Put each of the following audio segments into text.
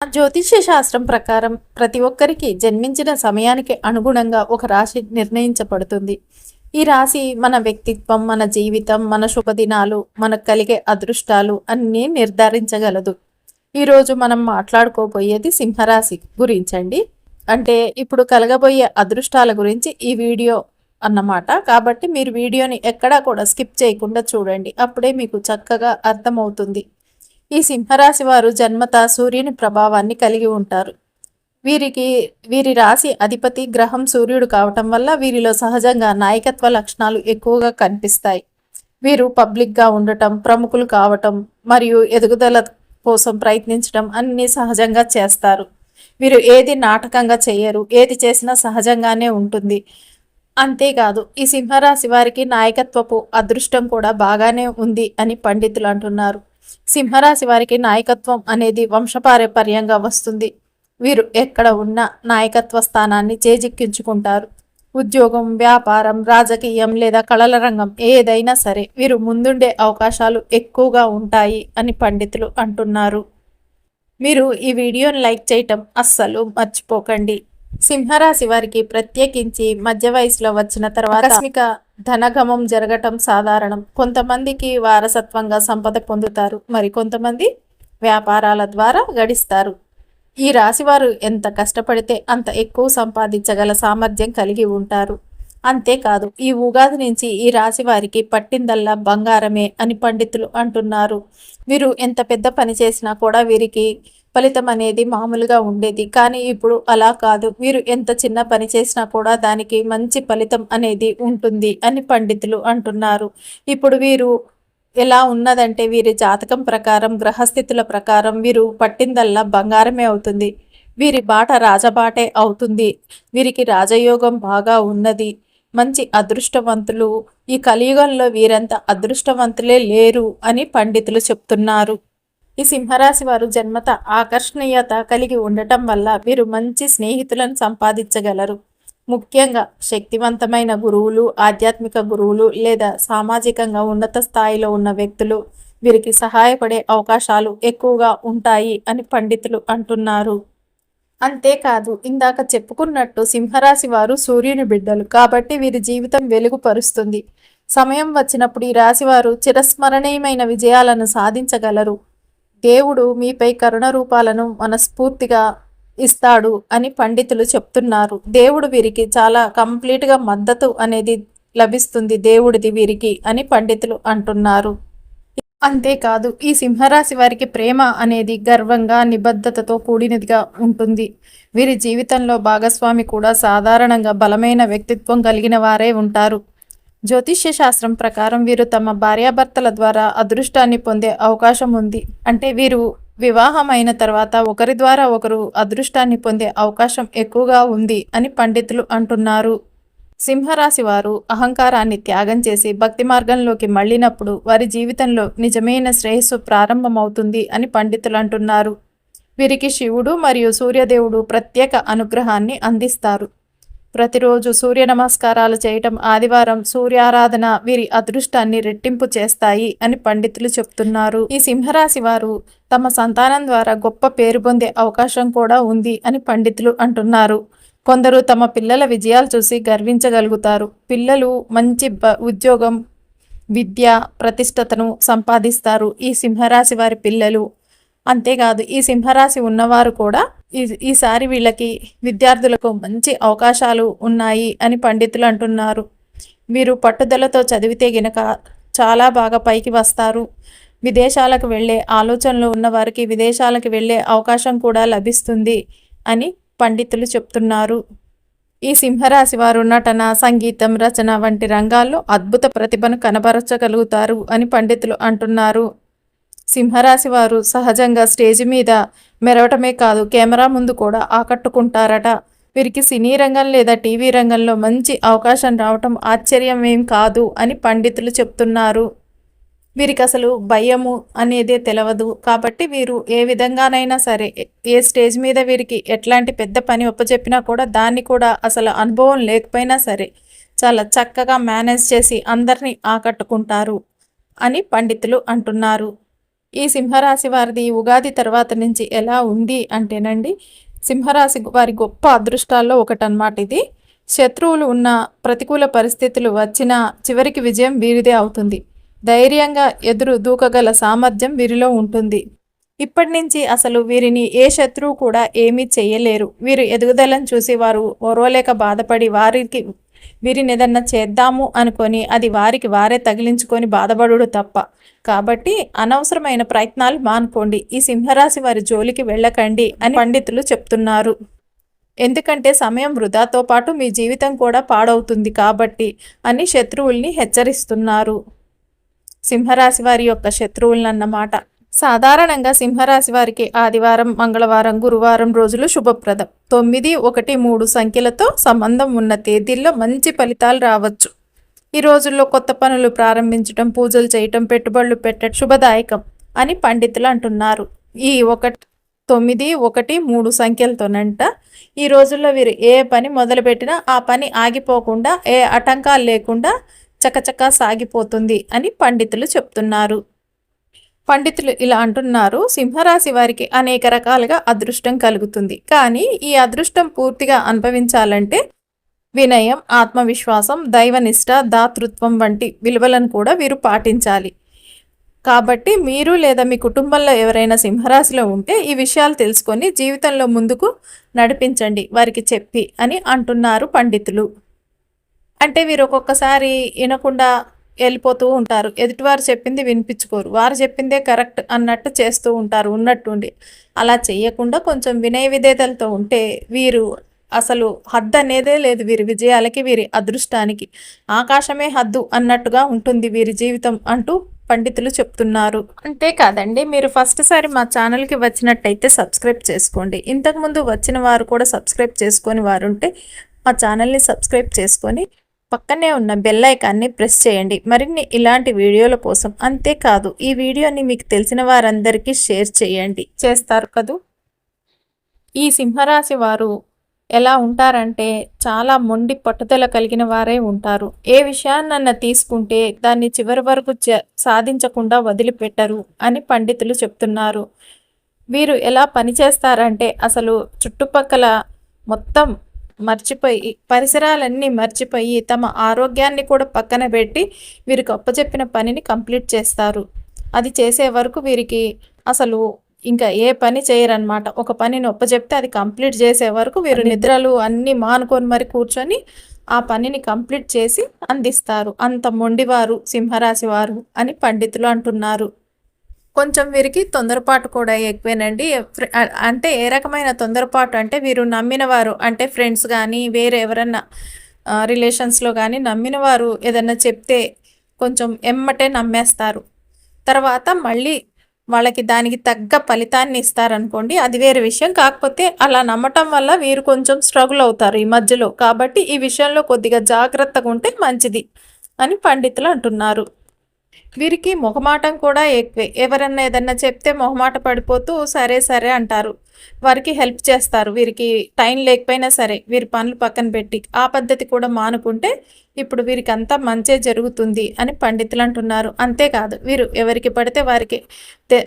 జ్యోతిష్య శాస్త్రం ప్రకారం ప్రతి ఒక్కరికి జన్మించిన సమయానికి అనుగుణంగా ఒక రాశి నిర్ణయించబడుతుంది. ఈ రాశి మన వ్యక్తిత్వం మన జీవితం మన శుభదినాలు మనకు కలిగే అదృష్టాలు అన్నీ నిర్ధారించగలదు. ఈరోజు మనం మాట్లాడుకోబోయేది సింహరాశి గురించండి. అంటే ఇప్పుడు కలగబోయే అదృష్టాల గురించి ఈ వీడియో అన్నమాట. కాబట్టి మీరు వీడియోని ఎక్కడా కూడా స్కిప్ చేయకుండా చూడండి. అప్పుడే మీకు చక్కగా అర్థమవుతుంది. ఈ సింహరాశి వారు జన్మత సూర్యుని ప్రభావాన్ని కలిగి ఉంటారు. వీరికి వీరి రాశి అధిపతి గ్రహం సూర్యుడు కావటం వల్ల వీరిలో సహజంగా నాయకత్వ లక్షణాలు ఎక్కువగా కనిపిస్తాయి. వీరు పబ్లిక్గా ఉండటం ప్రముఖులు కావటం మరియు ఎదుగుదల కోసం ప్రయత్నించడం అన్ని సహజంగా చేస్తారు. వీరు ఏది నాటకంగా చేయరు ఏది చేసినా సహజంగానే ఉంటుంది. అంతేకాదు ఈ సింహరాశి వారికి నాయకత్వపు అదృష్టం కూడా బాగానే ఉంది అని పండితులు అంటున్నారు. సింహరాశి వారికి నాయకత్వం అనేది వంశపారపర్యంగా వస్తుంది. వీరు ఎక్కడ ఉన్న నాయకత్వ స్థానాన్ని చేజిక్కించుకుంటారు. ఉద్యోగం వ్యాపారం రాజకీయం లేదా కళల రంగం ఏదైనా సరే వీరు ముందుండే అవకాశాలు ఎక్కువగా ఉంటాయి అని పండితులు అంటున్నారు. మీరు ఈ వీడియోని లైక్ చేయటం అస్సలు మర్చిపోకండి. సింహరాశి వారికి ప్రత్యేకించి మధ్య వయసులో వచ్చిన తర్వాత ఆకస్మిక ధనగమం జరగటం సాధారణం. కొంతమందికి వారసత్వంగా సంపద పొందుతారు. మరి కొంతమంది వ్యాపారాల ద్వారా గడిస్తారు. ఈ రాశివారు ఎంత కష్టపడితే అంత ఎక్కువ సంపాదించగల సామర్థ్యం కలిగి ఉంటారు. అంతేకాదు ఈ ఉగాది నుంచి ఈ రాశి వారికి పట్టిందల్లా బంగారమే అని పండితులు అంటున్నారు. వీరు ఎంత పెద్ద పని చేసినా కూడా వీరికి ఫలితం అనేది మామూలుగా ఉండేది. కానీ ఇప్పుడు అలా కాదు. వీరు ఎంత చిన్న పని చేసినా కూడా దానికి మంచి ఫలితం అనేది ఉంటుంది అని పండితులు అంటున్నారు. ఇప్పుడు వీరు ఎలా ఉన్నదంటే వీరి జాతకం ప్రకారం గ్రహస్థితుల ప్రకారం వీరు పట్టిందల్లా బంగారమే అవుతుంది. వీరి బాట రాజబాటే అవుతుంది. వీరికి రాజయోగం బాగా ఉన్నది. మంచి అదృష్టవంతులు. ఈ కలియుగంలో వీరంత అదృష్టవంతులే లేరు అని పండితులు చెప్తున్నారు. ఈ సింహరాశి వారు జన్మత ఆకర్షణీయత కలిగి ఉండటం వల్ల వీరు మంచి స్నేహితులను సంపాదించగలరు. ముఖ్యంగా శక్తివంతమైన గురువులు ఆధ్యాత్మిక గురువులు లేదా సామాజికంగా ఉన్నత స్థాయిలో ఉన్న వ్యక్తులు వీరికి సహాయపడే అవకాశాలు ఎక్కువగా ఉంటాయి అని పండితులు అంటున్నారు. అంతేకాదు ఇందాక చెప్పుకున్నట్టు సింహరాశి వారు సూర్యుని బిడ్డలు కాబట్టి వీరి జీవితం వెలుగుపరుస్తుంది. సమయం వచ్చినప్పుడు ఈ రాశివారు చిరస్మరణీయమైన విజయాలను సాధించగలరు. దేవుడు మీపై కరుణ రూపాలను మనస్ఫూర్తిగా ఇస్తాడు అని పండితులు చెప్తున్నారు. దేవుడు వీరికి చాలా కంప్లీట్గా మద్దతు అనేది లభిస్తుంది. దేవుడిది వీరికి అని పండితులు అంటున్నారు. అంతేకాదు ఈ సింహరాశి వారికి ప్రేమ అనేది గర్వంగా నిబద్ధతతో కూడినదిగా ఉంటుంది. వీరి జీవితంలో భాగస్వామి కూడా సాధారణంగా బలమైన వ్యక్తిత్వం కలిగిన వారే ఉంటారు. జ్యోతిష్య శాస్త్రం ప్రకారం వీరు తమ భార్యాభర్తల ద్వారా అదృష్టాన్ని పొందే అవకాశం ఉంది. అంటే వీరు వివాహమైన తర్వాత ఒకరి ద్వారా ఒకరు అదృష్టాన్ని పొందే అవకాశం ఎక్కువగా ఉంది అని పండితులు అంటున్నారు. సింహరాశి వారు అహంకారాన్ని త్యాగం చేసి భక్తి మార్గంలోకి మళ్ళినప్పుడు వారి జీవితంలో నిజమైన శ్రేయస్సు ప్రారంభమవుతుంది అని పండితులు అంటున్నారు. వీరికి శివుడు మరియు సూర్యదేవుడు ప్రత్యేక అనుగ్రహాన్ని అందిస్తారు. ప్రతిరోజు సూర్య నమస్కారాలు చేయటం ఆదివారం సూర్యారాధన వీరి అదృష్టాన్ని రెట్టింపు చేస్తాయి అని పండితులు చెప్తున్నారు. ఈ సింహరాశి వారు తమ సంతానం ద్వారా గొప్ప పేరు పొందే అవకాశం కూడా ఉంది అని పండితులు అంటున్నారు. కొందరు తమ పిల్లల విజయాలు చూసి గర్వించగలుగుతారు. పిల్లలు మంచి ఉద్యోగం విద్య ప్రతిష్టతను సంపాదిస్తారు. ఈ సింహరాశి వారి పిల్లలు అంతేకాదు ఈ సింహరాశి ఉన్నవారు కూడా ఈ ఈసారి వీళ్ళకి విద్యార్థులకు మంచి అవకాశాలు ఉన్నాయి అని పండితులు అంటున్నారు. వీరు పట్టుదలతో చదివితే గినక చాలా బాగా పైకి వస్తారు. విదేశాలకు వెళ్ళే ఆలోచనలు ఉన్నవారికి విదేశాలకు వెళ్ళే అవకాశం కూడా లభిస్తుంది అని పండితులు చెప్తున్నారు. ఈ సింహరాశి వారు నటన సంగీతం రచన వంటి రంగాల్లో అద్భుత ప్రతిభను కనబరచగలుగుతారు అని పండితులు అంటున్నారు. సింహరాశి వారు సహజంగా స్టేజ్ మీద మెరవటమే కాదు కెమెరా ముందు కూడా ఆకట్టుకుంటారట. వీరికి సినీ రంగం లేదా టీవీ రంగంలో మంచి అవకాశం రావటం ఆశ్చర్యం ఏం కాదు అని పండితులు చెప్తున్నారు. వీరికి అసలు భయము అనేదే తెలవదు. కాబట్టి వీరు ఏ విధంగానైనా సరే ఏ స్టేజ్ మీద వీరికి ఎట్లాంటి పెద్ద పని ఒప్పచెప్పినా కూడా దాన్ని కూడా అసలు అనుభవం లేకపోయినా సరే చాలా చక్కగా మేనేజ్ చేసి అందరినీ ఆకట్టుకుంటారు అని పండితులు అంటున్నారు. ఈ సింహరాశి వారిది ఉగాది తర్వాత నుంచి ఎలా ఉంది అంటేనండి సింహరాశి వారి గొప్ప అదృష్టాల్లో ఒకటనమాట ఇది. శత్రువులు ఉన్న ప్రతికూల పరిస్థితులు వచ్చినా చివరికి విజయం వీరిదే అవుతుంది. ధైర్యంగా ఎదురు దూకగల సామర్థ్యం వీరిలో ఉంటుంది. ఇప్పటి నుంచి అసలు వీరిని ఏ శత్రువు కూడా ఏమీ చేయలేరు. వీరు ఎదుగుదలను చూసి వారు ఓర్వలేక బాధపడి వారికి వీరిని ఏదన్నా చేద్దాము అనుకొని అది వారికి వారే తగిలించుకొని బాధపడుడు తప్ప. కాబట్టి అనవసరమైన ప్రయత్నాలు మానుకోండి. ఈ సింహరాశి వారి జోలికి వెళ్ళకండి అని పండితులు చెప్తున్నారు. ఎందుకంటే సమయం వృధాతో పాటు మీ జీవితం కూడా పాడవుతుంది కాబట్టి అని శత్రువుల్ని హెచ్చరిస్తున్నారు. సింహరాశి వారి యొక్క శత్రువులన్నమాట సాధారణంగా సింహరాశి వారికి ఆదివారం మంగళవారం గురువారం రోజులు శుభప్రదం. తొమ్మిది ఒకటి మూడు సంఖ్యలతో సంబంధం ఉన్న తేదీల్లో మంచి ఫలితాలు రావచ్చు. ఈ రోజుల్లో కొత్త పనులు ప్రారంభించడం పూజలు చేయటం పెట్టుబడులు పెట్టడం శుభదాయకం అని పండితులు అంటున్నారు. ఈ ఒకటి తొమ్మిది ఒకటి మూడు సంఖ్యలతోనంట ఈ రోజుల్లో వీరు ఏ పని మొదలుపెట్టినా ఆ పని ఆగిపోకుండా ఏ ఆటంకాలు లేకుండా చకచకా సాగిపోతుంది అని పండితులు చెప్తున్నారు. పండితులు ఇలా అంటున్నారు సింహరాశి వారికి అనేక రకాలుగా అదృష్టం కలుగుతుంది. కానీ ఈ అదృష్టం పూర్తిగా అనుభవించాలంటే వినయం ఆత్మవిశ్వాసం దైవనిష్ట దాతృత్వం వంటి విలువలను కూడా వీరు పాటించాలి. కాబట్టి మీరు లేదా మీ కుటుంబంలో ఎవరైనా సింహరాశిలో ఉంటే ఈ విషయాలు తెలుసుకొని జీవితంలో ముందుకు నడిపించండి వారికి చెప్పి అని అంటున్నారు పండితులు. అంటే వీరు ఒక్కొక్కసారి వినకుండా వెళ్ళిపోతూ ఉంటారు. ఎదుటివారు చెప్పింది వినిపించుకోరు. వారు చెప్పిందే కరెక్ట్ అన్నట్టు చేస్తూ ఉంటారు ఉన్నట్టుండి. అలా చేయకుండా కొంచెం వినయ విధేతలతో ఉంటే వీరు అసలు హద్దు అనేదే లేదు వీరి విజయాలకి వీరి అదృష్టానికి. ఆకాశమే హద్దు అన్నట్టుగా ఉంటుంది వీరి జీవితం అంటూ పండితులు చెప్తున్నారు. అంతేకాదండి మీరు ఫస్ట్ సారి మా ఛానల్కి వచ్చినట్టయితే సబ్స్క్రైబ్ చేసుకోండి. ఇంతకుముందు వచ్చిన వారు కూడా సబ్స్క్రైబ్ చేసుకొని వారుంటే మా ఛానల్ని సబ్స్క్రైబ్ చేసుకొని పక్కనే ఉన్న బెల్ ఐకాన్ని ప్రెస్ చేయండి. మరిన్ని ఇలాంటి వీడియోల కోసం అంతేకాదు ఈ వీడియోని మీకు తెలిసిన వారందరికీ షేర్ చేయండి. చేస్తారు కదూ? ఈ సింహరాశి వారు ఎలా ఉంటారంటే చాలా మొండి పట్టుదల కలిగిన వారే ఉంటారు. ఏ విషయాన్నన్న తీసుకుంటే దాన్ని చివరి వరకు సాధించకుండా వదిలిపెట్టరు అని పండితులు చెప్తున్నారు. వీరు ఎలా పనిచేస్తారంటే అసలు చుట్టుపక్కల మొత్తం మర్చిపోయి పరిసరాలన్నీ మర్చిపోయి తమ ఆరోగ్యాన్ని కూడా పక్కన పెట్టి వీరికి అప్పచెప్పిన పనిని కంప్లీట్ చేస్తారు. అది చేసే వరకు వీరికి అసలు ఇంకా ఏ పని చేయరనమాట ఒక పనిని ఒప్పచెప్తే అది కంప్లీట్ చేసే వరకు వీరు నిద్రలు అన్నీ మానుకొని మరి కూర్చొని ఆ పనిని కంప్లీట్ చేసి అందిస్తారు. అంత మొండివారు సింహరాశి వారు అని పండితులు అంటున్నారు. కొంచెం వీరికి తొందరపాటు కూడా ఎక్కువేనండి. అంటే ఏ రకమైన తొందరపాటు అంటే వీరు నమ్మిన వారు అంటే ఫ్రెండ్స్ కానీ వేరే ఎవరన్నా రిలేషన్స్లో కానీ నమ్మిన వారు ఏదన్నా చెప్తే కొంచెం ఎమ్మటే నమ్మేస్తారు. తర్వాత మళ్ళీ వాళ్ళకి దానికి తగ్గ ఫలితాన్ని ఇస్తారనుకోండి అది వేరే విషయం. కాకపోతే అలా నమ్మటం వల్ల వీరు కొంచెం స్ట్రగుల్ అవుతారు ఈ మధ్యలో. కాబట్టి ఈ విషయంలో కొద్దిగా జాగ్రత్తగా ఉంటే మంచిది అని పండితులు అంటున్నారు. వీరికి మొహమాటం కూడా ఎక్కువే. ఎవరన్నా ఏదన్నా చెప్తే మొహమాట పడిపోతూ సరే సరే అంటారు. వారికి హెల్ప్ చేస్తారు. వీరికి టైం లేకపోయినా సరే వీరి పనులు పక్కన పెట్టి ఆ పద్ధతి కూడా మానుకుంటే ఇప్పుడు వీరికి అంతా మంచే జరుగుతుంది అని పండితులు అంటున్నారు. అంతేకాదు వీరు ఎవరికి పడితే వారికి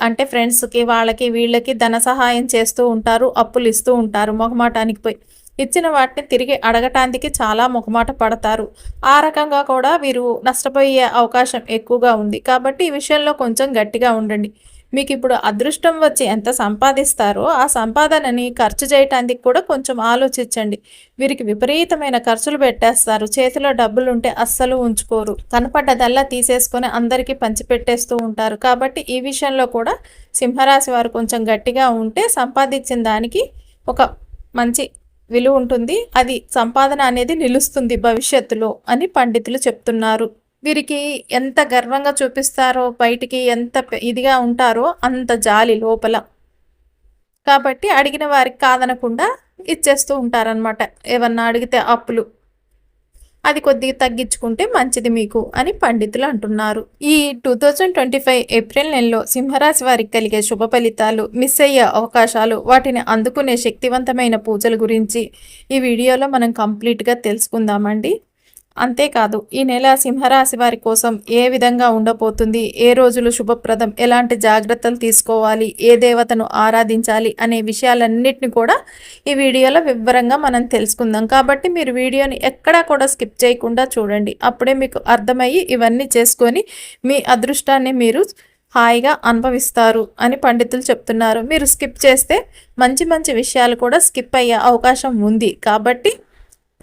అంటే ఫ్రెండ్స్కి వాళ్ళకి వీళ్ళకి ధన సహాయం చేస్తూ ఉంటారు అప్పులు ఇస్తూ ఉంటారు మొహమాటానికి పోయి. ఇచ్చిన వాటిని తిరిగి అడగటానికి చాలా ముఖమాట పడతారు. ఆ రకంగా కూడా వీరు నష్టపోయే అవకాశం ఎక్కువగా ఉంది. కాబట్టి ఈ విషయంలో కొంచెం గట్టిగా ఉండండి. మీకు ఇప్పుడు అదృష్టం వచ్చి ఎంత సంపాదిస్తారో ఆ సంపాదనని ఖర్చు చేయటానికి కూడా కొంచెం ఆలోచించండి. వీరికి విపరీతమైన ఖర్చులు పెట్టేస్తారు. చేతిలో డబ్బులు ఉంటే అస్సలు ఉంచుకోరు. కనపడ్డదల్లా తీసేసుకొని అందరికీ పంచిపెట్టేస్తూ ఉంటారు. కాబట్టి ఈ విషయంలో కూడా సింహరాశి వారు కొంచెం గట్టిగా ఉంటే సంపాదించిన దానికి ఒక మంచి విలువ ఉంటుంది. అది సంపాదన అనేది నిలుస్తుంది భవిష్యత్తులో అని పండితులు చెప్తున్నారు. వీరికి ఎంత గర్వంగా చూపిస్తారో బయటికి ఎంత ఇదిగా ఉంటారో అంత జాలి లోపల. కాబట్టి అడిగిన వారికి కాదనకుండా ఇచ్చేస్తూ ఉంటారనమాట ఏమన్నా అడిగితే అప్పులు. అది కొద్దిగా తగ్గించుకుంటే మంచిది మీకు అని పండితులు అంటున్నారు. ఈ two thousand twenty five April నెలలో సింహరాశి వారికి కలిగే శుభ ఫలితాలు మిస్ అయ్యే అవకాశాలు వాటిని అందుకునే శక్తివంతమైన పూజల గురించి ఈ వీడియోలో మనం కంప్లీట్గా తెలుసుకుందామండి. అంతేకాదు ఈ నెల సింహరాశి వారి కోసం ఏ విధంగా ఉండబోతుంది ఏ రోజులు శుభప్రదం ఎలాంటి జాగ్రత్తలు తీసుకోవాలి ఏ దేవతను ఆరాధించాలి అనే విషయాలన్నిటిని కూడా ఈ వీడియోలో వివరంగా మనం తెలుసుకుందాం. కాబట్టి మీరు వీడియోని ఎక్కడా కూడా స్కిప్ చేయకుండా చూడండి. అప్పుడే మీకు అర్థమయ్యి ఇవన్నీ చేసుకొని మీ అదృష్టాన్ని మీరు హాయిగా అనుభవిస్తారు అని పండితులు చెప్తున్నారు. మీరు స్కిప్ చేస్తే మంచి మంచి విషయాలు కూడా స్కిప్ అయ్యే అవకాశం ఉంది. కాబట్టి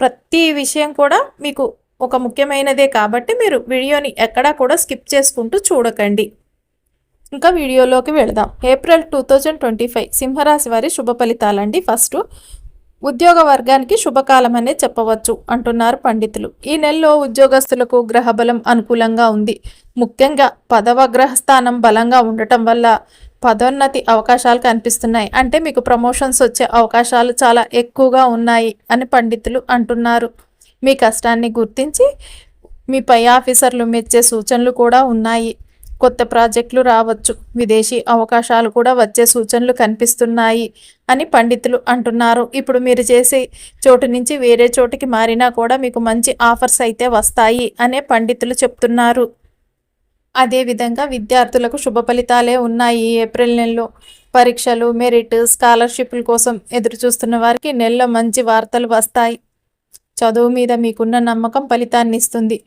ప్రతి విషయం కూడా మీకు ఒక ముఖ్యమైనదే కాబట్టి మీరు వీడియోని ఎక్కడా కూడా స్కిప్ చేసుకుంటూ చూడకండి. ఇంకా వీడియోలోకి వెళదాం. April two thousand twenty five సింహరాశి వారి శుభ ఫలితాలండి. ఫస్ట్ ఉద్యోగ వర్గానికి శుభకాలం అనే చెప్పవచ్చు అంటున్నారు పండితులు. ఈ నెలలో ఉద్యోగస్తులకు గ్రహబలం అనుకూలంగా ఉంది. ముఖ్యంగా పదవ గ్రహస్థానం బలంగా ఉండటం వల్ల పదోన్నతి అవకాశాలు కనిపిస్తున్నాయి. అంటే మీకు ప్రమోషన్స్ వచ్చే అవకాశాలు చాలా ఎక్కువగా ఉన్నాయి అని పండితులు అంటున్నారు. మీ కష్టాన్ని గుర్తించి మీ పై ఆఫీసర్లు మెచ్చే సూచనలు కూడా ఉన్నాయి. కొత్త ప్రాజెక్టులు రావచ్చు విదేశీ అవకాశాలు కూడా వచ్చే సూచనలు కనిపిస్తున్నాయి అని పండితులు అంటున్నారు. ఇప్పుడు మీరు చేసే చోటు నుంచి వేరే చోటుకి మారినా కూడా మీకు మంచి ఆఫర్స్ అయితే వస్తాయి అనే పండితులు చెప్తున్నారు. అదేవిధంగా విద్యార్థులకు శుభ ఫలితాలే ఉన్నాయి. ఏప్రిల్ నెలలో పరీక్షలు మెరిట్ స్కాలర్షిప్ల కోసం ఎదురుచూస్తున్న వారికి నెలలో మంచి వార్తలు వస్తాయి. చదువు మీద మీకున్న నమ్మకం ఫలితాన్ని ఇస్తుంది.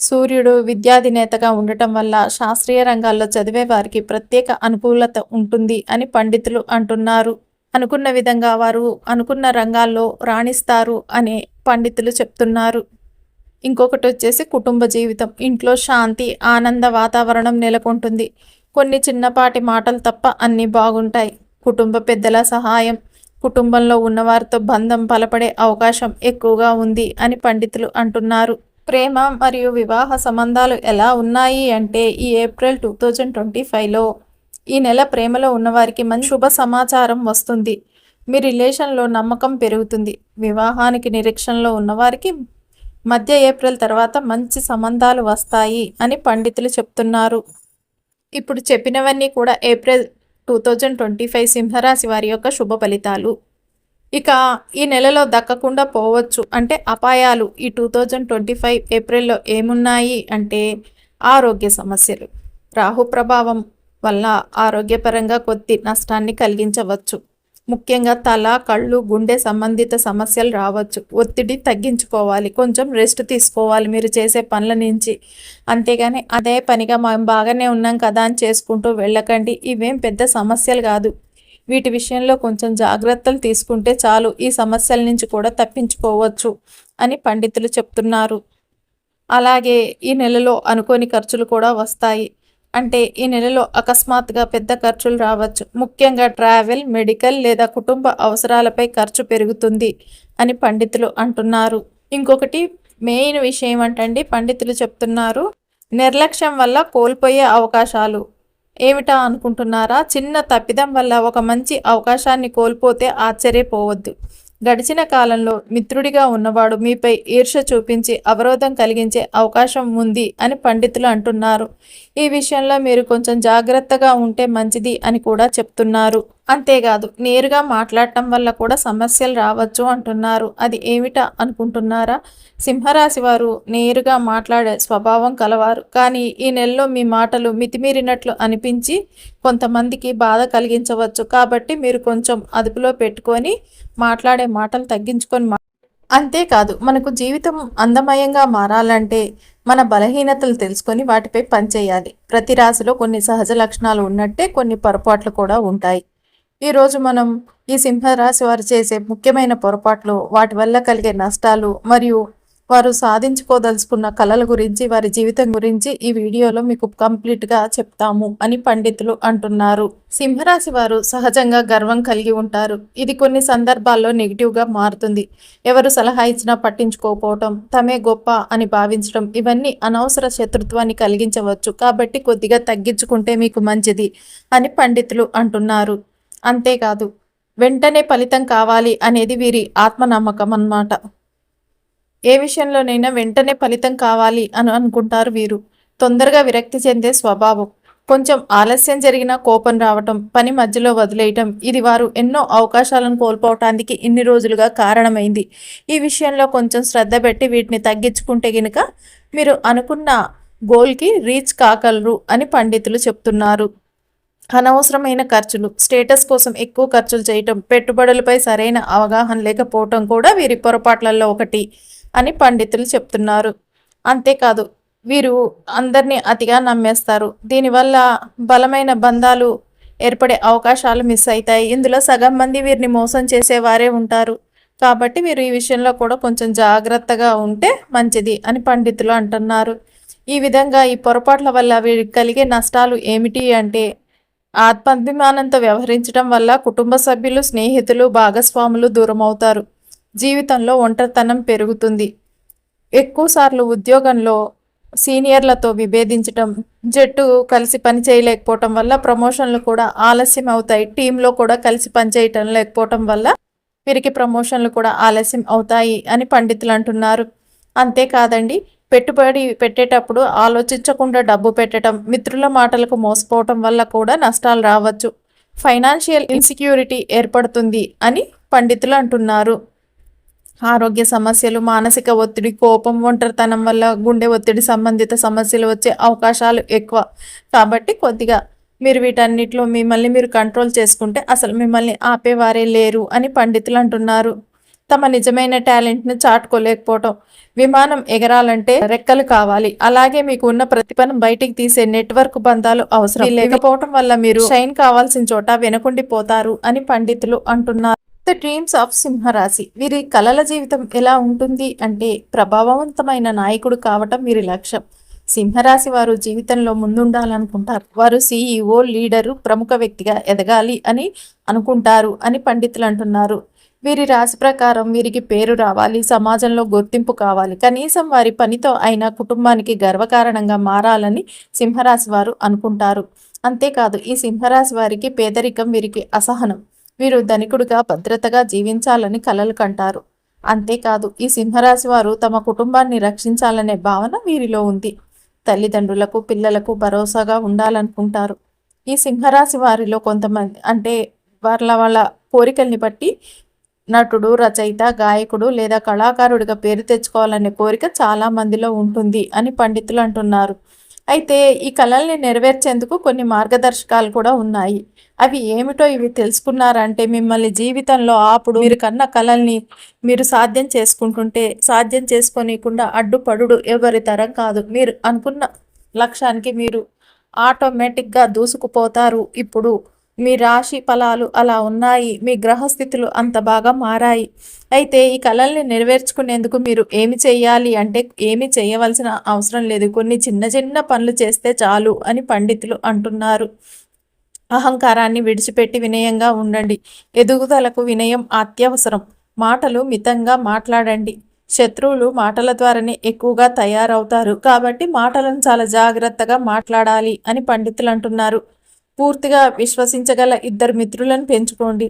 సూర్యుడు విద్యాధినేతగా ఉండటం వల్ల శాస్త్రీయ రంగాల్లో చదివే వారికి ప్రత్యేక అనుకూలత ఉంటుంది అని పండితులు అంటున్నారు. అనుకున్న విధంగా వారు అనుకున్న రంగాల్లో రాణిస్తారు అని పండితులు చెప్తున్నారు. ఇంకొకటి వచ్చేసి కుటుంబ జీవితం. ఇంట్లో శాంతి ఆనంద వాతావరణం నెలకొంటుంది. కొన్ని చిన్నపాటి మాటలు తప్ప అన్నీ బాగుంటాయి. కుటుంబ పెద్దల సహాయం కుటుంబంలో ఉన్నవారితో బంధం బలపడే అవకాశం ఎక్కువగా ఉంది అని పండితులు అంటున్నారు. ప్రేమ మరియు వివాహ సంబంధాలు ఎలా ఉన్నాయి అంటే ఈ ఏప్రిల్ టూ థౌజండ్ ట్వంటీ ఫైవ్లో ఈ నెల ప్రేమలో ఉన్నవారికి మంచి శుభ సమాచారం వస్తుంది. మీ రిలేషన్లో నమ్మకం పెరుగుతుంది. వివాహానికి నిరీక్షణలో ఉన్నవారికి మధ్య ఏప్రిల్ తర్వాత మంచి సంబంధాలు వస్తాయి అని పండితులు చెప్తున్నారు. ఇప్పుడు చెప్పినవన్నీ కూడా April two thousand twenty five సింహరాశి వారి యొక్క శుభ ఫలితాలు. ఇక ఈ నెలలో దక్కకుండా పోవచ్చు. అంటే అపాయాలు ఈ టూ థౌజండ్ ట్వంటీ ఫైవ్ ఏప్రిల్లో ఏమున్నాయి అంటే ఆరోగ్య సమస్యలు. రాహు ప్రభావం వల్ల ఆరోగ్యపరంగా కొద్ది నష్టాన్ని కలిగించవచ్చు. ముఖ్యంగా తల కళ్ళు గుండె సంబంధిత సమస్యలు రావచ్చు. ఒత్తిడి తగ్గించుకోవాలి. కొంచెం రెస్ట్ తీసుకోవాలి మీరు చేసే పనుల నుంచి. అంతేగాని అదే పనిగా మేము బాగానే ఉన్నాం కదా అని చేసుకుంటూ వెళ్ళకండి. ఇవేం పెద్ద సమస్యలు కాదు. వీటి విషయంలో కొంచెం జాగ్రత్తలు తీసుకుంటే చాలు. ఈ సమస్యల నుంచి కూడా తప్పించుకోవచ్చు అని పండితులు చెప్తున్నారు. అలాగే ఈ నెలలో అనుకోని ఖర్చులు కూడా వస్తాయి. అంటే ఈ నెలలో అకస్మాత్తుగా పెద్ద ఖర్చులు రావచ్చు. ముఖ్యంగా ట్రావెల్ మెడికల్ లేదా కుటుంబ అవసరాలపై ఖర్చు పెరుగుతుంది అని పండితులు అంటున్నారు. ఇంకొకటి మెయిన్ విషయం ఏంటండి పండితులు చెప్తున్నారు నిర్లక్ష్యం వల్ల కోల్పోయే అవకాశాలు. ఏమిటా అనుకుంటున్నారా? చిన్న తప్పిదం వల్ల ఒక మంచి అవకాశాన్ని కోల్పోతే ఆశ్చర్యపోవద్దు. గడిచిన కాలంలో మిత్రుడిగా ఉన్నవాడు మీపై ఈర్ష చూపించి అవరోధం కలిగించే అవకాశం ఉంది అని పండితులు అంటున్నారు. ఈ విషయంలో మీరు కొంచెం జాగ్రత్తగా ఉంటే మంచిది అని కూడా చెప్తున్నారు. అంతేకాదు నేరుగా మాట్లాడటం వల్ల కూడా సమస్యలు రావచ్చు అంటున్నారు. అది ఏమిటా అనుకుంటున్నారా? సింహరాశి వారు నేరుగా మాట్లాడే స్వభావం కలవారు. కానీ ఈ నెలలో మీ మాటలు మితిమీరినట్లు అనిపించి కొంతమందికి బాధ కలిగించవచ్చు. కాబట్టి మీరు కొంచెం అదుపులో పెట్టుకొని మాట్లాడే మాటలు తగ్గించుకొని అంతేకాదు మనకు జీవితం అందమయంగా మారాలంటే మన బలహీనతలు తెలుసుకొని వాటిపై పనిచేయాలి. ప్రతి రాశిలో కొన్ని సహజ లక్షణాలు ఉన్నట్టే కొన్ని పొరపాట్లు కూడా ఉంటాయి. ఈరోజు మనం ఈ సింహరాశి వారు చేసే ముఖ్యమైన పొరపాట్లు వాటి వల్ల కలిగే నష్టాలు మరియు వారు సాధించుకోదలుచుకున్న కళల గురించి వారి జీవితం గురించి ఈ వీడియోలో మీకు కంప్లీట్గా చెప్తాము అని పండితులు అంటున్నారు. సింహరాశి వారు సహజంగా గర్వం కలిగి ఉంటారు. ఇది కొన్ని సందర్భాల్లో నెగిటివ్గా మారుతుంది. ఎవరు సలహా ఇచ్చినా పట్టించుకోకపోవటం తమే గొప్ప అని భావించడం ఇవన్నీ అనవసర శత్రుత్వాన్ని కలిగించవచ్చు. కాబట్టి కొద్దిగా తగ్గించుకుంటే మీకు మంచిది అని పండితులు అంటున్నారు. అంతేకాదు వెంటనే ఫలితం కావాలి అనేది వీరి ఆత్మనమ్మకం అన్నమాట ఏ విషయంలోనైనా వెంటనే ఫలితం కావాలి అని అనుకుంటారు వీరు. తొందరగా విరక్తి చెందే స్వభావం. కొంచెం ఆలస్యం జరిగిన కోపం రావటం పని మధ్యలో వదిలేయటం ఇది వారు ఎన్నో అవకాశాలను కోల్పోవటానికి ఇన్ని రోజులుగా కారణమైంది. ఈ విషయంలో కొంచెం శ్రద్ధ పెట్టి వీటిని తగ్గించుకుంటే గనుక మీరు అనుకున్న గోల్కి రీచ్ కాగలరు అని పండితులు చెప్తున్నారు. అనవసరమైన ఖర్చులు స్టేటస్ కోసం ఎక్కువ ఖర్చులు చేయటం పెట్టుబడులపై సరైన అవగాహన లేకపోవటం కూడా వీరి పొరపాట్లలో ఒకటి అని పండితులు చెప్తున్నారు. అంతేకాదు వీరు అందరినీ అతిగా నమ్మేస్తారు. దీనివల్ల బలమైన బంధాలు ఏర్పడే అవకాశాలు మిస్ అవుతాయి ఇందులో సగం మంది వీరిని మోసం చేసేవారే ఉంటారు. కాబట్టి మీరు ఈ విషయంలో కూడా కొంచెం జాగ్రత్తగా ఉంటే మంచిది అని పండితులు అంటున్నారు. ఈ విధంగా ఈ పొరపాట్ల వల్ల వీరికి కలిగే నష్టాలు ఏమిటి అంటే ఆత్మాభిమానంతో వ్యవహరించడం వల్ల కుటుంబ సభ్యులు స్నేహితులు భాగస్వాములు దూరం అవుతారు జీవితంలో ఒంటరితనం పెరుగుతుంది. ఎక్కువసార్లు ఉద్యోగంలో సీనియర్లతో విభేదించటం జట్టు కలిసి పని చేయలేకపోవటం వల్ల ప్రమోషన్లు కూడా ఆలస్యం అవుతాయి. టీంలో కూడా కలిసి పనిచేయటం లేకపోవటం వల్ల వీరికి ప్రమోషన్లు కూడా ఆలస్యం అవుతాయి అని పండితులు అంటున్నారు. అంతేకాదండి పెట్టుబడి పెట్టేటప్పుడు ఆలోచించకుండా డబ్బు పెట్టడం మిత్రుల మాటలకు మోసపోవటం వల్ల కూడా నష్టాలు రావచ్చు. ఫైనాన్షియల్ ఇన్సెక్యూరిటీ ఏర్పడుతుంది అని పండితులు అంటున్నారు. ఆరోగ్య సమస్యలు మానసిక ఒత్తిడి కోపం ఒంటరితనం వల్ల గుండె ఒత్తిడి సంబంధిత సమస్యలు వచ్చే అవకాశాలు ఎక్కువ. కాబట్టి కొద్దిగా మీరు వీటన్నిటిలో మిమ్మల్ని మీరు కంట్రోల్ చేసుకుంటే అసలు మిమ్మల్ని ఆపేవారే లేరు అని పండితులు అంటున్నారు. తమ నిజమైన టాలెంట్ను చాటుకోలేకపోవటం. విమానం ఎగరాలంటే రెక్కలు కావాలి. అలాగే మీకు ఉన్న ప్రతిభను బయటికి తీసే నెట్వర్క్ బంధాలు అవసరం. లేకపోవటం వల్ల మీరు షైన్ కావాల్సిన చోట వెనుకుండిపోతారు అని పండితులు అంటున్నారు. ద డ్రీమ్స్ ఆఫ్ సింహరాశి. వీరి కలల జీవితం ఎలా ఉంటుంది అంటే ప్రభావవంతమైన నాయకుడు కావటం వీరి లక్ష్యం. సింహరాశి వారు జీవితంలో ముందుండాలనుకుంటారు. వారు సీఈఓ లీడరు ప్రముఖ వ్యక్తిగా ఎదగాలి అని అనుకుంటారు అని పండితులు అంటున్నారు. వీరి రాశి ప్రకారం వీరికి పేరు రావాలి సమాజంలో గుర్తింపు కావాలి. కనీసం వారి పనితో అయినా కుటుంబానికి గర్వకారణంగా మారాలని సింహరాశి వారు అనుకుంటారు. అంతేకాదు ఈ సింహరాశి వారికి పేదరికం వీరికి అసహనం. వీరు ధనికుడుగా భద్రతగా జీవించాలని కలలు కంటారు. అంతేకాదు ఈ సింహరాశి వారు తమ కుటుంబాన్ని రక్షించాలనే భావన వీరిలో ఉంది. తల్లిదండ్రులకు పిల్లలకు భరోసాగా ఉండాలనుకుంటారు. ఈ సింహరాశి వారిలో కొంతమంది అంటే వాళ్ళ వాళ్ళ కోరికల్ని బట్టి నటుడు రచయిత గాయకుడు లేదా కళాకారుడిగా పేరు తెచ్చుకోవాలనే కోరిక చాలా మందిలో ఉంటుంది అని పండితులు అంటున్నారు. అయితే ఈ కళల్ని నెరవేర్చేందుకు కొన్ని మార్గదర్శకాలు కూడా ఉన్నాయి. అవి ఏమిటో ఇవి తెలుసుకున్నారంటే మిమ్మల్ని జీవితంలో అప్పుడు మీరు కన్న కళల్ని మీరు సాధ్యం చేసుకుంటుంటే సాధ్యం చేసుకోనీయకుండా అడ్డుపడుడు ఎవరి తరం కాదు. మీరు అనుకున్న లక్ష్యానికి మీరు ఆటోమేటిక్గా దూసుకుపోతారు. ఇప్పుడు మీ రాశి ఫలాలు అలా ఉన్నాయి మీ గ్రహస్థితులు అంత బాగా మారాయి. అయితే ఈ కళల్ని నెరవేర్చుకునేందుకు మీరు ఏమి చేయాలి? అంటే ఏమి చేయవలసిన అవసరం లేదు. కొన్ని చిన్న చిన్న పనులు చేస్తే చాలు అని పండితులు అంటున్నారు. అహంకారాన్ని విడిచిపెట్టి వినయంగా ఉండండి. ఎదుగుదలకు వినయం అత్యవసరం. మాటలు మితంగా మాట్లాడండి. శత్రువులు మాటల ద్వారానే ఎక్కువగా తయారవుతారు. కాబట్టి మాటలను చాలా జాగ్రత్తగా మాట్లాడాలి అని పండితులు అంటున్నారు. పూర్తిగా విశ్వసించగల ఇద్దరు మిత్రులను పెంచుకోండి.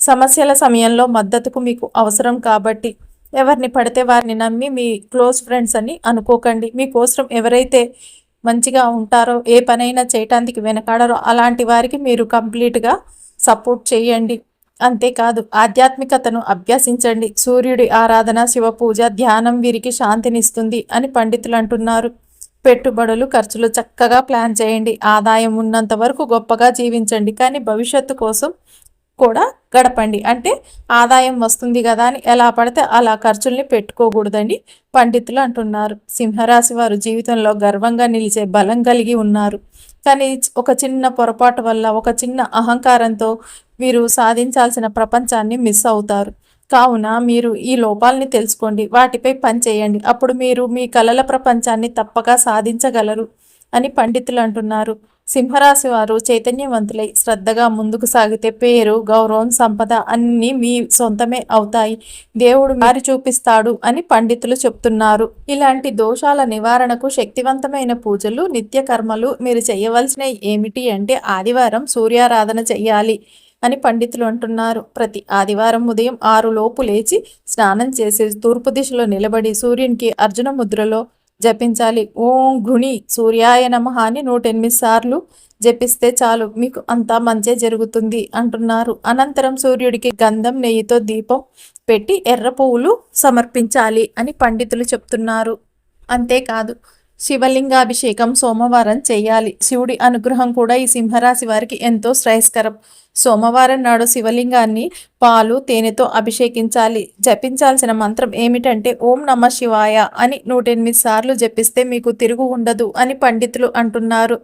సమస్యల సమయంలో మద్దతుకు మీకు అవసరం కాబట్టి ఎవరిని పడితే వారిని నమ్మి మీ క్లోజ్ ఫ్రెండ్స్ అని అనుకోకండి. మీకోసం ఎవరైతే మంచిగా ఉంటారో ఏ పనైనా చేయటానికి వెనకాడరో అలాంటి వారికి మీరు కంప్లీట్గా సపోర్ట్ చేయండి. అంతేకాదు ఆధ్యాత్మికతను అభ్యసించండి. సూర్యుడి ఆరాధన శివ పూజ ధ్యానం వీరికి శాంతినిస్తుంది అని పండితులు అంటున్నారు. పెట్టుబడులు ఖర్చులు చక్కగా ప్లాన్ చేయండి. ఆదాయం ఉన్నంత వరకు గొప్పగా జీవించండి. కానీ భవిష్యత్తు కోసం కూడా గడపండి. అంటే ఆదాయం వస్తుంది కదా అని ఎలా పడితే అలా ఖర్చుల్ని పెట్టుకోకూడదని పండితులు అంటున్నారు. సింహరాశి వారు జీవితంలో గర్వంగా నిలిచే బలం కలిగి ఉన్నారు. కానీ ఒక చిన్న పొరపాటు వల్ల ఒక చిన్న అహంకారంతో వీరు సాధించాల్సిన ప్రపంచాన్ని మిస్ అవుతారు. కావున మీరు ఈ లోపాలని తెలుసుకోండి. వాటిపై పని చేయండి. అప్పుడు మీరు మీ కలల ప్రపంచాన్ని తప్పక సాధించగలరు అని పండితులు అంటున్నారు. సింహరాశి వారు చైతన్యవంతులై శ్రద్ధగా ముందుకు సాగితే పేరు గౌరవం సంపద అన్నీ మీ సొంతమే అవుతాయి. దేవుడు మారి చూపిస్తాడు అని పండితులు చెప్తున్నారు. ఇలాంటి దోషాల నివారణకు శక్తివంతమైన పూజలు నిత్య కర్మలు మీరు చేయవలసినవి ఏమిటి అంటే ఆదివారం సూర్యారాధన చెయ్యాలి అని పండితులు అంటున్నారు. ప్రతి ఆదివారం ఉదయం ఆరు లోపు లేచి స్నానం చేసి తూర్పు దిశలో నిలబడి సూర్యునికి అర్జున ముద్రలో జపించాలి. ఓం గుణి సూర్యాయ నమ అని నూట ఎనిమిది సార్లు జపిస్తే చాలు మీకు అంతా మంచే జరుగుతుంది అంటున్నారు. అనంతరం సూర్యుడికి గంధం నెయ్యితో దీపం పెట్టి ఎర్ర పువ్వులు సమర్పించాలి అని పండితులు చెప్తున్నారు. అంతేకాదు శివలింగాభిషేకం సోమవారం చేయాలి. శివుడి అనుగ్రహం కూడా ఈ సింహరాశి వారికి ఎంతో శ్రేయస్కరం. సోమవారం నాడు శివలింగాన్ని పాలు తేనెతో అభిషేకించాలి. జపించాల్సిన మంత్రం ఏమిటంటే ఓం నమ శివాయ అని నూట ఎనిమిది సార్లు జపిస్తే మీకు తిరుగు ఉండదు అని పండితులు అంటున్నారు.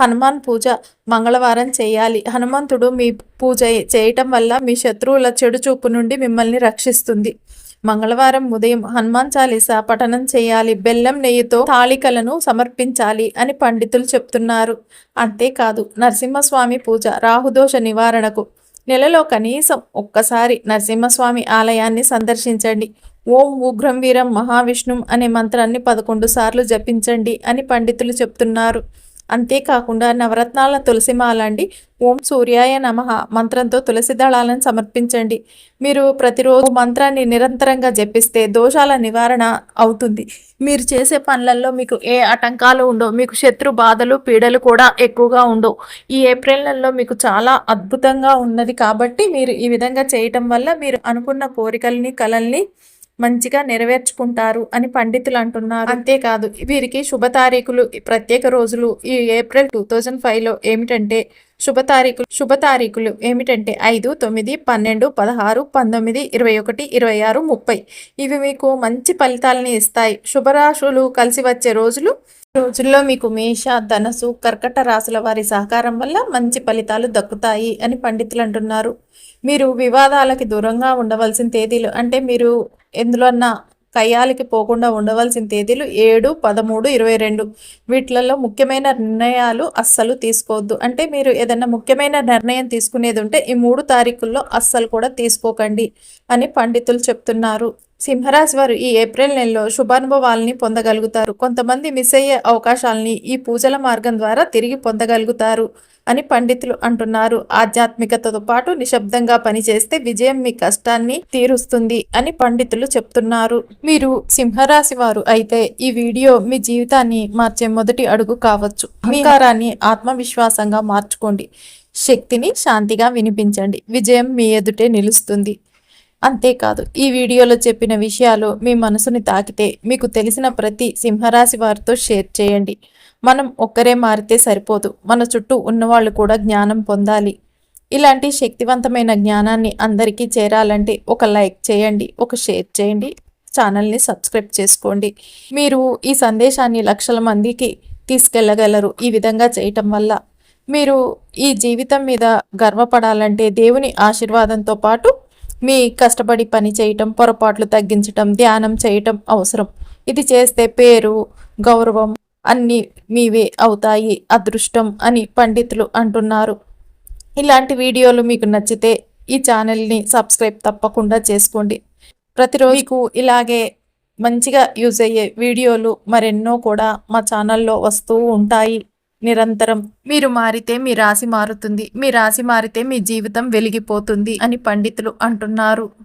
హనుమాన్ పూజ మంగళవారం చేయాలి. హనుమంతుడు మీ పూజ చేయటం వల్ల మీ శత్రువుల చెడు చూపు నుండి మిమ్మల్ని రక్షిస్తుంది. మంగళవారం ఉదయం హనుమాన్ చాలీసా పఠనం చేయాలి బెల్లం నెయ్యితో తాళికలను సమర్పించాలి అని పండితులు చెప్తున్నారు. అంతేకాదు నరసింహస్వామి పూజ రాహుదోష నివారణకు నెలలో కనీసం ఒక్కసారి నరసింహస్వామి ఆలయాన్ని సందర్శించండి. ఓం ఉగ్రం వీరం మహావిష్ణుం అనే మంత్రాన్ని పదకొండు సార్లు జపించండి అని పండితులు చెప్తున్నారు. అంతేకాకుండా నవరత్నాల తులసిమాలండి. ఓం సూర్యాయ నమ. మంత్రంతో తులసి దళాలను సమర్పించండి. మీరు ప్రతిరోజు మంత్రాన్ని నిరంతరంగా జపిస్తే దోషాల నివారణ అవుతుంది. మీరు చేసే పనులలో మీకు ఏ ఆటంకాలు ఉండవు. మీకు శత్రు బాధలు పీడలు కూడా ఎక్కువగా ఉండవు. ఈ ఏప్రిల్ నెలలో మీకు చాలా అద్భుతంగా ఉన్నది కాబట్టి మీరు ఈ విధంగా చేయటం వల్ల మీరు అనుకున్న కోరికల్ని కలల్ని మంచిగా నెరవేర్చుకుంటారు అని పండితులు అంటున్నారు. అంతేకాదు వీరికి శుభ తారీఖులు ప్రత్యేక రోజులు ఈ ఏప్రిల్ టూ థౌజండ్ ఫైవ్లో ఏమిటంటే శుభ తారీఖులు శుభ తారీఖులు ఏమిటంటే ఐదు తొమ్మిది పన్నెండు పదహారు పంతొమ్మిది ఇరవై ఒకటి ఇరవై ఆరు ముప్పై. ఇవి మీకు మంచి ఫలితాలని ఇస్తాయి. శుభరాశులు కలిసి వచ్చే రోజులు రోజుల్లో మీకు మేష ధనసు కర్కట రాశుల వారి సహకారం వల్ల మంచి ఫలితాలు దక్కుతాయి అని పండితులు అంటున్నారు. మీరు వివాదాలకి దూరంగా ఉండవలసిన తేదీలు అంటే మీరు ఎందులోన్నా కయ్యాలకి పోకుండా ఉండవలసిన తేదీలు ఏడు పదమూడు ఇరవై రెండు. వీటిలలో ముఖ్యమైన నిర్ణయాలు అస్సలు తీసుకోవద్దు. అంటే మీరు ఏదైనా ముఖ్యమైన నిర్ణయం తీసుకునేది ఉంటే ఈ మూడు తారీఖుల్లో అస్సలు కూడా తీసుకోకండి. అని పండితులు చెప్తున్నారు. సింహరాశి వారు ఈ ఏప్రిల్ నెలలో శుభానుభవాలని పొందగలుగుతారు. కొంతమంది మిస్ అయ్యే అవకాశాలని ఈ పూజల మార్గం ద్వారా తిరిగి పొందగలుగుతారు అని పండితులు అంటున్నారు. ఆధ్యాత్మికతతో పాటు నిశ్శబ్దంగా పనిచేస్తే విజయం మీ కష్టాన్ని తీరుస్తుంది అని పండితులు చెప్తున్నారు. మీరు సింహరాశి వారు అయితే ఈ వీడియో మీ జీవితాన్ని మార్చే మొదటి అడుగు కావచ్చు. అహంకారాన్ని ఆత్మవిశ్వాసంగా మార్చుకోండి. శక్తిని శాంతిగా వినిపించండి. విజయం మీ ఎదుటే నిలుస్తుంది. అంతేకాదు ఈ వీడియోలో చెప్పిన విషయాలు మీ మనసుని తాకితే మీకు తెలిసిన ప్రతి సింహరాశి వారితో షేర్ చేయండి. మనం ఒక్కరే మారితే సరిపోదు. మన చుట్టూ ఉన్నవాళ్ళు కూడా జ్ఞానం పొందాలి. ఇలాంటి శక్తివంతమైన జ్ఞానాన్ని అందరికీ చేరాలంటే ఒక లైక్ చేయండి ఒక షేర్ చేయండి ఛానల్ని సబ్స్క్రైబ్ చేసుకోండి. మీరు ఈ సందేశాన్ని లక్షల మందికి తీసుకెళ్ళగలరు ఈ విధంగా చేయటం వల్ల. మీరు ఈ జీవితం మీద గర్వపడాలంటే దేవుని ఆశీర్వాదంతో పాటు మీ కష్టపడి పని చేయటం పొరపాట్లు తగ్గించటం ధ్యానం చేయటం అవసరం. ఇది చేస్తే పేరు గౌరవం అన్నీ మీవే అవుతాయి అదృష్టం అని పండితులు అంటున్నారు. ఇలాంటి వీడియోలు మీకు నచ్చితే ఈ ఛానల్ని సబ్స్క్రైబ్ తప్పకుండా చేసుకోండి. ప్రతిరోజుకు ఇలాగే మంచిగా యూజ్ అయ్యే వీడియోలు మరెన్నో కూడా మా ఛానల్లో వస్తూ ఉంటాయి. నిరంతరం. మీరు మారితే మీ రాశి మారుతుంది. మీ రాశి మారితే మీ జీవితం వెలిగిపోతుంది అని పండితులు అంటున్నారు.